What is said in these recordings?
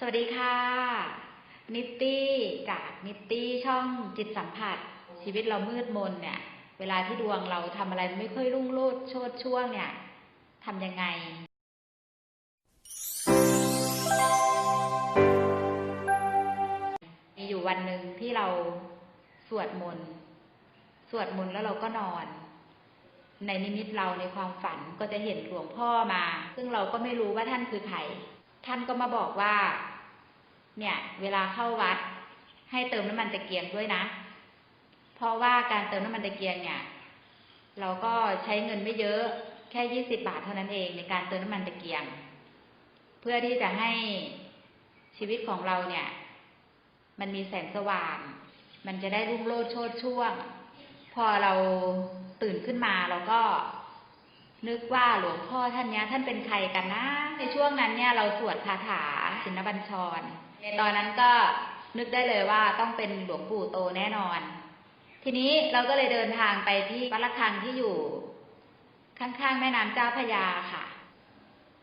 สวัสดีค่ะ นิตตี้จากนิตตี้ช่องจิตสัมผัส ชีวิตเรามืดมนเนี่ย เวลาที่ดวงเราทำอะไรไม่ค่อยรุ่งโรจน์โชดช่วงเนี่ยทำยังไงมีอยู่วันหนึ่งที่เราสวดมนต์สวดมนต์แล้วเราก็นอน ในนิมิตเราในความฝันก็จะเห็นหลวงพ่อมา ซึ่งเราก็ไม่รู้ว่าท่านคือใครท่านก็มาบอกว่า เนี่ย เวลาเข้าวัด ให้เติมน้ำมันตะเกียงด้วยนะ เพราะว่าการเติมน้ำมันตะเกียงเนี่ย เราก็ใช้เงินไม่เยอะแค่ยี่สิบาทเท่านั้นเองในการเติมน้ำมันตะเกียง เพื่อที่จะให้ชีวิตของเราเนี่ย มันมีแสงสว่าง มันจะได้รุ่งโรจน์โชดช่วง พอเราตื่นขึ้นมาเราก็ นึกว่าหลวงพ่อท่านเนี้ยท่านเป็นใครกันนะ ในช่วงนั้นเนี่ยเราสวดคาถาชินบัญชร ในตอนนั้นก็นึกได้เลยว่าต้องเป็นหลวงปู่โตแน่นอน ทีนี้เราก็เลยเดินทางไปที่วัดระฆังที่อยู่ ข้างๆแม่น้ำเจ้าพยาค่ะ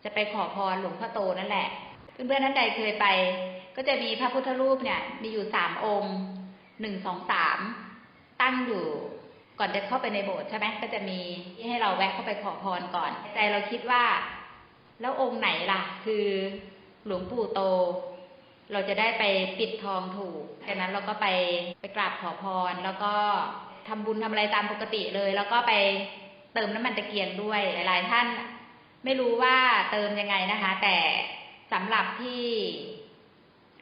จะไปขอพรหลวงพ่อโตนั่นแหละ เพื่อนๆท่านใดเคยไป ก็จะมีพระพุทธรูปเนี่ย มีอยู่สามองค์หนึ่งสองสามตั้งอยู่ ก่อนจะเข้าไปในโบสถ์ใช่ไหมก็จะมีที่ให้เราแวะเข้าไปขอพรก่อน ใจเราคิดว่า แล้วองค์ไหนล่ะ คือหลวงปู่โต เราจะได้ไปปิดทองถูกจากนั้นเราก็ไปไปกราบขอพร แล้วก็ทำบุญทำอะไรตามปกติเลย แล้วก็ไปเติมน้ำมันตะเกียงด้วยหลายๆท่าน ไม่รู้ว่าเติมยังไงนะคะ แต่สำหรับที่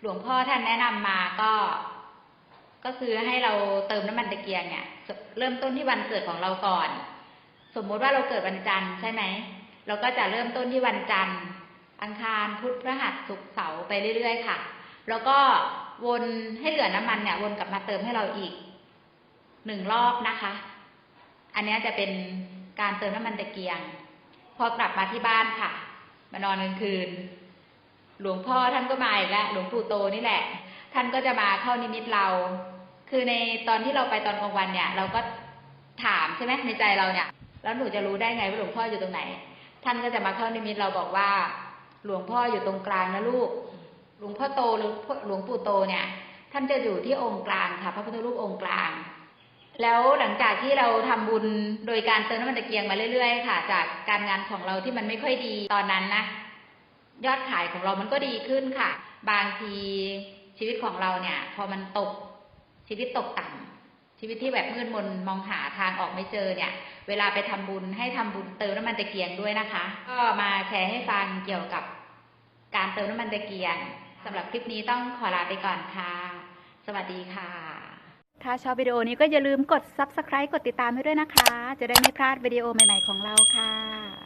หลวงพ่อท่านแนะนำมาก็ ก็คือให้เราเติมน้ำมันตะเกียงเนี่ย เริ่มต้นที่วันเกิดของเราก่อน สมมุติว่าเราเกิดวันจันทร์ใช่ไหมเราก็จะเริ่มต้นที่วันจันทร์ อังคารพุธพฤหัสศุกร์เสาร์ไปเรื่อยๆค่ะ แล้วก็วนให้เหลือน้ำมันเนี่ย วนกลับมาเติมให้เราอีกหนึ่งรอบนะคะ อันนี้จะเป็นการเติมน้ำมันตะเกียง พอกลับมาที่บ้านค่ะ มานอนกลางคืน หลวงพ่อท่านก็มาอีกแล้วหลวงปู่โตนี่แหละ ท่านก็จะมาเข้านิมิตเรา คือในตอนที่เราไปตอนกลางวันเนี่ย เราก็ถามใช่ไหมในใจเราเนี่ย แล้วหนูจะรู้ได้ไงว่าหลวงพ่ออยู่ตรงไหน ท่านก็จะมาเข้านิมิตเราบอกว่า หลวงพ่ออยู่ตรงกลางนะลูก หลวงพ่อโตหรือหลวงปู่โตเนี่ย ท่านจะอยู่ที่องค์กลางค่ะพระพุทธรูปองค์กลาง แล้วหลังจากที่เราทำบุญโดยการเติมน้ำมันตะเกียงมาเรื่อยๆ ค่ะ จากการงานของเราที่มันไม่ค่อยดีตอนนั้นนะยอดขายของเรามันก็ดีขึ้นค่ะ บางทีชีวิตของเราเนี่ย พอมันตก ชีวิตตกต่ำชีวิตที่แบบมืดมนมองหาทางออกไม่เจอเนี่ย เวลาไปทำบุญให้ทำบุญเติมน้ำมันตะเกียงด้วยนะคะ ก็มาแชร์ให้ฟังเกี่ยวกับการเติมน้ำมันตะเกียงสำหรับคลิปนี้ต้องขอลาไปก่อนค่ะ สวัสดีค่ะ ถ้าชอบวิดีโอนี้ก็อย่าลืมกด subscribe กดติดตามให้ด้วยนะคะ จะได้ไม่พลาดวิดีโอใหม่ ๆ ของเราค่ะ